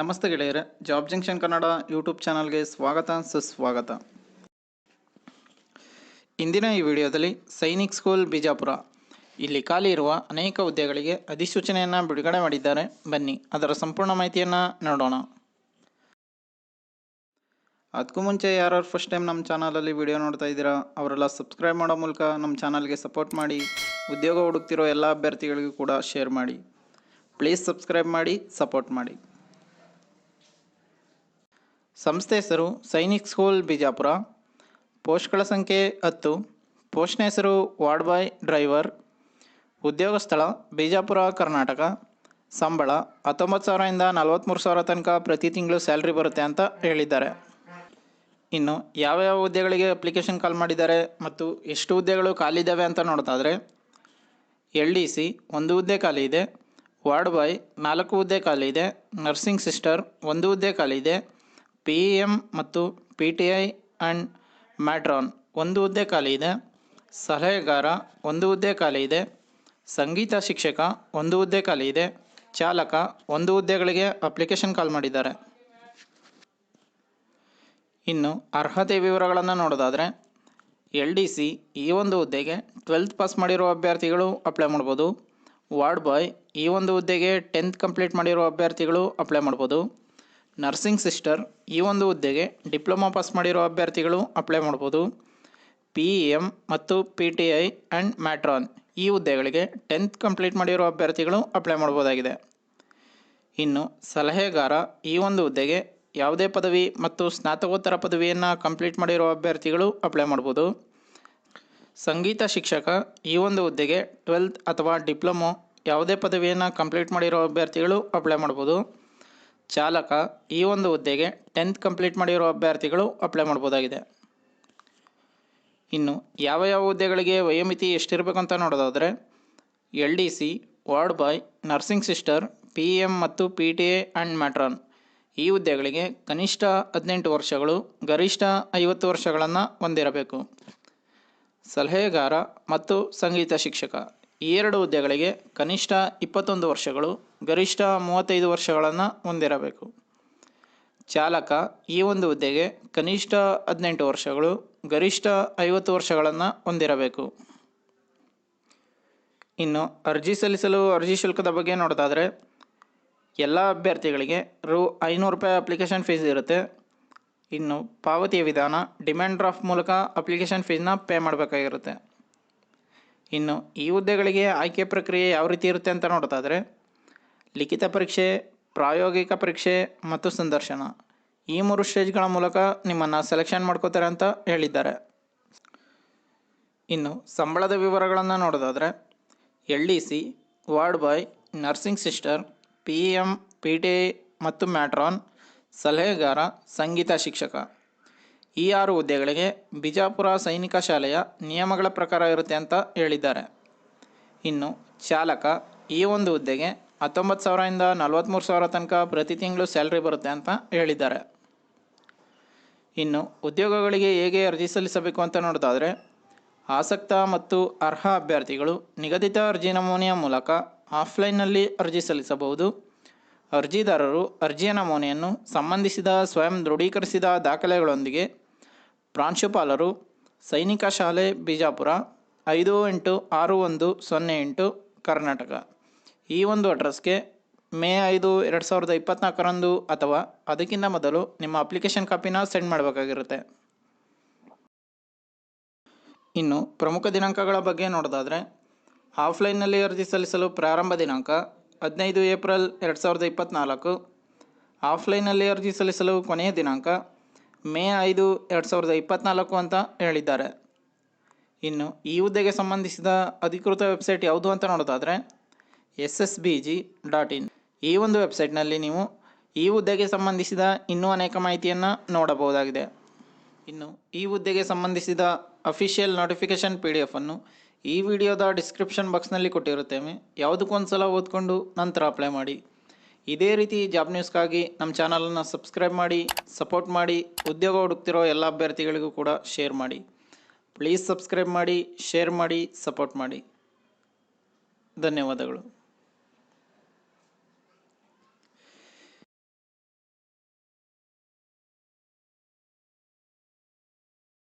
ನಮಸ್ತೆ ಗೆಳೆಯರೆ, job junction Kannada YouTube ಚಾನಲ್ಗೆ ಸ್ವಾಗತ, ಸುಸ್ವಾಗತ. ಇಂದಿನ ಈ ವಿಡಿಯೋದಲ್ಲಿ ಸೈನಿಕ್ ಸ್ಕೂಲ್ ಬಿಜಾಪುರ. ಇಲ್ಲಿ ಖಾಲಿ ಇರುವ ಅನೇಕ ಹುದ್ದೆಗಳಿಗೆ ಅಧಿಸೂಚನೆಯನ್ನು ಬಿಡುಗಡೆ ಮಾಡಿದ್ದಾರೆ. ಬನ್ನಿ, ಅದರ ಸಂಪೂರ್ಣ ಮಾಹಿತಿಯನ್ನು ನೋಡೋಣ. ಅದಕ್ಕೂ ಮುಂಚೆ ಯಾರ್ಯಾರು ಫಸ್ಟ್ ಟೈಮ್ ನಮ್ಮ ಚಾನಲಲ್ಲಿ ವಿಡಿಯೋ ನೋಡ್ತಾ ಇದ್ದೀರಾ, ಅವರೆಲ್ಲ ಸಬ್ಸ್ಕ್ರೈಬ್ ಮಾಡೋ ಮೂಲಕ ನಮ್ಮ ಚಾನಲ್ಗೆ ಸಪೋರ್ಟ್ ಮಾಡಿ, ಉದ್ಯೋಗ ಹುಡುಕ್ತಿರೋ ಎಲ್ಲ ಅಭ್ಯರ್ಥಿಗಳಿಗೂ ಕೂಡ ಶೇರ್ ಮಾಡಿ. ಪ್ಲೀಸ್ ಸಬ್ಸ್ಕ್ರೈಬ್ ಮಾಡಿ ಸಪೋರ್ಟ್ ಮಾಡಿ. ಸಂಸ್ಥೆ ಹೆಸರು ಸೈನಿಕ್ ಸ್ಕೂಲ್ ಬಿಜಾಪುರ. ಪೋಸ್ಟ್ಗಳ ಸಂಖ್ಯೆ ಹತ್ತು. ಪೋಸ್ಟ್ನ ಹೆಸರು ವಾರ್ಡ್ ಬಾಯ್ ಡ್ರೈವರ್. ಉದ್ಯೋಗ ಸ್ಥಳ ಬಿಜಾಪುರ, ಕರ್ನಾಟಕ. ಸಂಬಳ ಹತ್ತೊಂಬತ್ತು ಸಾವಿರದಿಂದ ನಲವತ್ತ್ಮೂರು ಸಾವಿರ ತನಕ ಪ್ರತಿ ತಿಂಗಳು ಸ್ಯಾಲ್ರಿ ಬರುತ್ತೆ ಅಂತ ಹೇಳಿದ್ದಾರೆ. ಇನ್ನು ಯಾವ್ಯಾವ ಹುದ್ದೆಗಳಿಗೆ ಅಪ್ಲಿಕೇಶನ್ ಕಾಲ್ ಮಾಡಿದ್ದಾರೆ ಮತ್ತು ಎಷ್ಟು ಹುದ್ದೆಗಳು ಖಾಲಿ ಇದ್ದಾವೆ ಅಂತ ನೋಡ್ತಾದ್ರೆ ಎಲ್ ಡಿ ಸಿ ಒಂದು ಹುದ್ದೆ ಖಾಲಿ ಇದೆ, ವಾರ್ಡ್ ಬಾಯ್ ನಾಲ್ಕು ಹುದ್ದೆ ಖಾಲಿ ಇದೆ, ನರ್ಸಿಂಗ್ ಸಿಸ್ಟರ್ ಒಂದು ಹುದ್ದೆ ಖಾಲಿ ಇದೆ ಪಿ ಎಂ ಮತ್ತು P T I and matron ಒಂದು ಹುದ್ದೆ ಖಾಲಿ ಇದೆ. ಸಲಹೆಗಾರ ಒಂದು ಹುದ್ದೆ ಖಾಲಿ ಇದೆ. ಸಂಗೀತ ಶಿಕ್ಷಕ ಒಂದು ಹುದ್ದೆ ಖಾಲಿ ಇದೆ. ಚಾಲಕ ಒಂದು ಹುದ್ದೆಗಳಿಗೆ ಅಪ್ಲಿಕೇಶನ್ ಕಾಲ್ ಮಾಡಿದ್ದಾರೆ. ಇನ್ನು ಅರ್ಹತೆ ವಿವರಗಳನ್ನು ನೋಡೋದಾದರೆ, ಎಲ್ ಡಿ ಸಿ ಈ ಒಂದು ಹುದ್ದೆಗೆ ಟ್ವೆಲ್ತ್ ಪಾಸ್ ಮಾಡಿರೋ ಅಭ್ಯರ್ಥಿಗಳು ಅಪ್ಲೈ ಮಾಡ್ಬೋದು. ವಾರ್ಡ್ ಬಾಯ್ ಈ ಒಂದು ಹುದ್ದೆಗೆ ಟೆಂತ್ ಕಂಪ್ಲೀಟ್ ಮಾಡಿರೋ ಅಭ್ಯರ್ಥಿಗಳು ಅಪ್ಲೈ ಮಾಡ್ಬೋದು. ನರ್ಸಿಂಗ್ ಸಿಸ್ಟರ್, ಈ ಒಂದು ಹುದ್ದೆಗೆ ಡಿಪ್ಲೊಮಾ ಪಾಸ್ ಮಾಡಿರೋ ಅಭ್ಯರ್ಥಿಗಳು ಅಪ್ಲೈ ಮಾಡ್ಬೋದು. ಪಿ ಎಂ ಮತ್ತು P T I and matron ಈ ಹುದ್ದೆಗಳಿಗೆ ಟೆಂತ್ ಕಂಪ್ಲೀಟ್ ಮಾಡಿರೋ ಅಭ್ಯರ್ಥಿಗಳು ಅಪ್ಲೈ ಮಾಡ್ಬೋದಾಗಿದೆ. ಇನ್ನು ಸಲಹೆಗಾರ ಈ ಒಂದು ಹುದ್ದೆಗೆ ಯಾವುದೇ ಪದವಿ ಮತ್ತು ಸ್ನಾತಕೋತ್ತರ ಪದವಿಯನ್ನು ಕಂಪ್ಲೀಟ್ ಮಾಡಿರೋ ಅಭ್ಯರ್ಥಿಗಳು ಅಪ್ಲೈ ಮಾಡ್ಬೋದು. ಸಂಗೀತ ಶಿಕ್ಷಕ ಈ ಒಂದು ಹುದ್ದೆಗೆ ಟ್ವೆಲ್ತ್ ಅಥವಾ ಡಿಪ್ಲೊಮೊ ಯಾವುದೇ ಪದವಿಯನ್ನು ಕಂಪ್ಲೀಟ್ ಮಾಡಿರೋ ಅಭ್ಯರ್ಥಿಗಳು ಅಪ್ಲೈ ಮಾಡ್ಬೋದು. ಚಾಲಕ ಈ ಒಂದು ಹುದ್ದೆಗೆ ಟೆಂತ್ ಕಂಪ್ಲೀಟ್ ಮಾಡಿರೋ ಅಭ್ಯರ್ಥಿಗಳು ಅಪ್ಲೈ ಮಾಡ್ಬೋದಾಗಿದೆ. ಇನ್ನು ಯಾವ ಯಾವ ಹುದ್ದೆಗಳಿಗೆ ವಯೋಮಿತಿ ಎಷ್ಟಿರಬೇಕು ಅಂತ ನೋಡೋದಾದರೆ, L D C, ward boy nursing sister P M ಮತ್ತು P T A and matron ಈ ಹುದ್ದೆಗಳಿಗೆ ಕನಿಷ್ಠ ಹದಿನೆಂಟು ವರ್ಷಗಳು, ಗರಿಷ್ಠ ಐವತ್ತು ವರ್ಷಗಳನ್ನು ಹೊಂದಿರಬೇಕು. ಸಲಹೆಗಾರ ಮತ್ತು ಸಂಗೀತ ಶಿಕ್ಷಕ. ಈ ಎರಡು ಹುದ್ದೆಗಳಿಗೆ ಕನಿಷ್ಠ ಇಪ್ಪತ್ತೊಂದು ವರ್ಷಗಳು, ಗರಿಷ್ಠ ಮೂವತ್ತೈದು ವರ್ಷಗಳನ್ನು ಹೊಂದಿರಬೇಕು. ಚಾಲಕ ಈ ಒಂದು ಹುದ್ದೆಗೆ ಕನಿಷ್ಠ ಹದಿನೆಂಟು ವರ್ಷಗಳು, ಗರಿಷ್ಠ ಐವತ್ತು ವರ್ಷಗಳನ್ನು ಹೊಂದಿರಬೇಕು. ಇನ್ನು ಅರ್ಜಿ ಸಲ್ಲಿಸಲು ಅರ್ಜಿ ಶುಲ್ಕದ ಬಗ್ಗೆ ನೋಡೋದಾದರೆ, ಎಲ್ಲ ಅಭ್ಯರ್ಥಿಗಳಿಗೆ ರು ಐನೂರು ರೂಪಾಯಿ ಅಪ್ಲಿಕೇಶನ್ ಫೀಸ್ ಇರುತ್ತೆ. ಇನ್ನು ಪಾವತಿಯ ವಿಧಾನ ಡಿಮ್ಯಾಂಡ್ ಡ್ರಾಫ್ಟ್ ಮೂಲಕ ಅಪ್ಲಿಕೇಶನ್ ಫೀಸ್ನ ಪೇ ಮಾಡಬೇಕಾಗಿರುತ್ತೆ. ಇನ್ನು ಈ ಹುದ್ದೆಗಳಿಗೆ ಆಯ್ಕೆ ಪ್ರಕ್ರಿಯೆ ಯಾವ ರೀತಿ ಇರುತ್ತೆ ಅಂತ ನೋಡೋದಾದರೆ, ಲಿಖಿತ ಪರೀಕ್ಷೆ, ಪ್ರಾಯೋಗಿಕ ಪರೀಕ್ಷೆ ಮತ್ತು ಸಂದರ್ಶನ. ಈ ಮೂರು ಸ್ಟೇಜ್ಗಳ ಮೂಲಕ ನಿಮ್ಮನ್ನು ಸೆಲೆಕ್ಷನ್ ಮಾಡ್ಕೋತಾರೆ ಅಂತ ಹೇಳಿದ್ದಾರೆ. ಇನ್ನು ಸಂಬಳದ ವಿವರಗಳನ್ನು ನೋಡೋದಾದರೆ, L D C, ward boy, nursing sister, P M P T ಮತ್ತು ಮ್ಯಾಟ್ರಾನ್, ಸಲಹೆಗಾರ, ಸಂಗೀತ ಶಿಕ್ಷಕ. ಈ ಆರು ಹುದ್ದೆಗಳಿಗೆ ಬಿಜಾಪುರ ಸೈನಿಕ ಶಾಲೆಯ ನಿಯಮಗಳ ಪ್ರಕಾರ ಇರುತ್ತೆ ಅಂತ ಹೇಳಿದ್ದಾರೆ. ಇನ್ನು ಚಾಲಕ ಈ ಒಂದು ಹುದ್ದೆಗೆ ಹತ್ತೊಂಬತ್ತು ಸಾವಿರದಿಂದ ನಲವತ್ತ್ಮೂರು ಸಾವಿರ ತನಕ ಪ್ರತಿ ತಿಂಗಳು ಸ್ಯಾಲ್ರಿ ಬರುತ್ತೆ ಅಂತ ಹೇಳಿದ್ದಾರೆ. ಇನ್ನು ಉದ್ಯೋಗಗಳಿಗೆ ಹೇಗೆ ಅರ್ಜಿ ಸಲ್ಲಿಸಬೇಕು ಅಂತ ನೋಡೋದಾದರೆ, ಆಸಕ್ತ ಮತ್ತು ಅರ್ಹ ಅಭ್ಯರ್ಥಿಗಳು ನಿಗದಿತ ಅರ್ಜಿ ನಮೂನೆಯ ಮೂಲಕ ಆಫ್ಲೈನ್ನಲ್ಲಿ ಅರ್ಜಿ ಸಲ್ಲಿಸಬಹುದು. ಅರ್ಜಿದಾರರು ಅರ್ಜಿಯ ನಮೂನೆಯನ್ನು ಸಂಬಂಧಿಸಿದ ಸ್ವಯಂ ದೃಢೀಕರಿಸಿದ ದಾಖಲೆಗಳೊಂದಿಗೆ ಪ್ರಾಂಶುಪಾಲರು ಸೈನಿಕ ಶಾಲೆ ಬಿಜಾಪುರ ಐದು ಎಂಟು ಆರು ಒಂದು ಸೊನ್ನೆ ಎಂಟು ಕರ್ನಾಟಕ. ಈ ಒಂದು ಅಡ್ರೆಸ್ಗೆ ಮೇ ಐದು ಎರಡು ಸಾವಿರದ ಇಪ್ಪತ್ತ್ನಾಲ್ಕರಂದು ಅಥವಾ ಅದಕ್ಕಿಂತ ಮೊದಲು ನಿಮ್ಮ ಅಪ್ಲಿಕೇಶನ್ ಕಾಪಿನ ಸೆಂಡ್ ಮಾಡಬೇಕಾಗಿರುತ್ತೆ. ಇನ್ನು ಪ್ರಮುಖ ದಿನಾಂಕಗಳ ಬಗ್ಗೆ ನೋಡೋದಾದರೆ ಆಫ್ಲೈನ್ನಲ್ಲಿ ಅರ್ಜಿ ಸಲ್ಲಿಸಲು ಪ್ರಾರಂಭ ದಿನಾಂಕ ಹದಿನೈದು ಏಪ್ರಿಲ್ ಎರಡು ಸಾವಿರದ ಇಪ್ಪತ್ತ್ನಾಲ್ಕು ಆಫ್ಲೈನಲ್ಲಿ ಅರ್ಜಿ ಸಲ್ಲಿಸಲು ಕೊನೆಯ ದಿನಾಂಕ ಮೇ ಐದು ಎರಡು ಸಾವಿರದ ಇಪ್ಪತ್ತ್ನಾಲ್ಕು ಅಂತ ಹೇಳಿದ್ದಾರೆ. ಇನ್ನು ಈ ಹುದ್ದೆಗೆ ಸಂಬಂಧಿಸಿದ ಅಧಿಕೃತ ವೆಬ್ಸೈಟ್ ಯಾವುದು ಅಂತ ನೋಡೋದಾದರೆ S S B G dot in. ಈ ಒಂದು ವೆಬ್ಸೈಟ್ನಲ್ಲಿ ನೀವು ಈ ಹುದ್ದೆಗೆ ಸಂಬಂಧಿಸಿದ ಇನ್ನೂ ಅನೇಕ ಮಾಹಿತಿಯನ್ನು ನೋಡಬಹುದಾಗಿದೆ. ಇನ್ನು ಈ ಹುದ್ದೆಗೆ ಸಂಬಂಧಿಸಿದ ಅಫಿಷಿಯಲ್ ನೋಟಿಫಿಕೇಷನ್ ಪಿ ಡಿ ಎಫನ್ನು ಈ ವಿಡಿಯೋದ ಡಿಸ್ಕ್ರಿಪ್ಷನ್ ಬಾಕ್ಸ್ನಲ್ಲಿ ಕೊಟ್ಟಿರುತ್ತೇವೆ. ಯಾವುದಕ್ಕೊಂದು ಸಲ ಓದ್ಕೊಂಡು ನಂತರ ಅಪ್ಲೈ ಮಾಡಿ. ಇದೇ ರೀತಿ ಜಾಬ್ ನ್ಯೂಸ್ಗಾಗಿ ನಮ್ಮ ಚಾನಲನ್ನು ಸಬ್ಸ್ಕ್ರೈಬ್ ಮಾಡಿ ಸಪೋರ್ಟ್ ಮಾಡಿ, ಉದ್ಯೋಗ ಹುಡುಕ್ತಿರೋ ಎಲ್ಲ ಅಭ್ಯರ್ಥಿಗಳಿಗೂ ಕೂಡ ಶೇರ್ ಮಾಡಿ. ಪ್ಲೀಸ್ ಸಬ್ಸ್ಕ್ರೈಬ್ ಮಾಡಿ ಶೇರ್ ಮಾಡಿ ಸಪೋರ್ಟ್ ಮಾಡಿ. ಧನ್ಯವಾದಗಳು.